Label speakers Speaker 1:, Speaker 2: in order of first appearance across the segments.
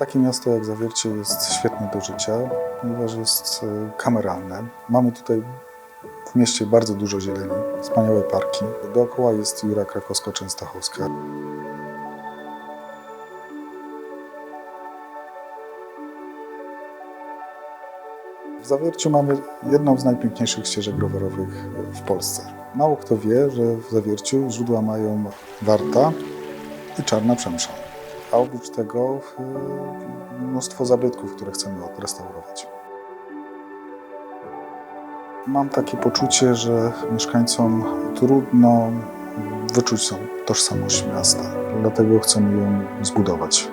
Speaker 1: Takie miasto jak Zawiercie jest świetne do życia, ponieważ jest e, kameralne. Mamy tutaj w mieście bardzo dużo zieleni, wspaniałe parki. Dookoła jest Jura Krakowsko-Częstochowska. W Zawierciu mamy jedną z najpiękniejszych ścieżek rowerowych w Polsce. Mało kto wie, że w Zawierciu źródła mają Warta i Czarna Przemsza. A oprócz tego y, mnóstwo zabytków, które chcemy odrestaurować. Mam takie poczucie, że mieszkańcom trudno wyczuć tożsamość miasta. Dlatego chcemy ją zbudować.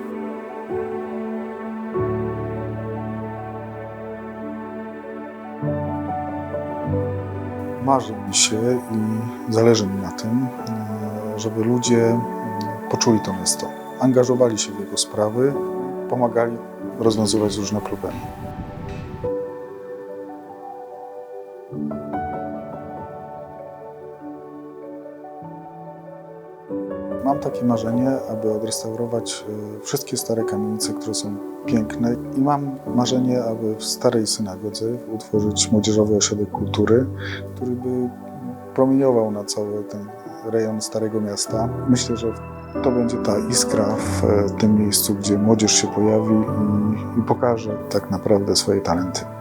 Speaker 1: Marzy mi się i zależy mi na tym, e, żeby ludzie mm, poczuli to miasto, angażowali się w jego sprawy, pomagali rozwiązywać różne problemy. Mam takie marzenie, aby odrestaurować e, wszystkie stare kamienice, które są piękne i mam marzenie, aby w starej synagodze utworzyć młodzieżowy ośrodek kultury, który by promieniował na cały ten rejon Starego Miasta. Myślę, że to będzie ta iskra w e, tym miejscu, gdzie młodzież się pojawi i, i pokaże tak naprawdę swoje talenty.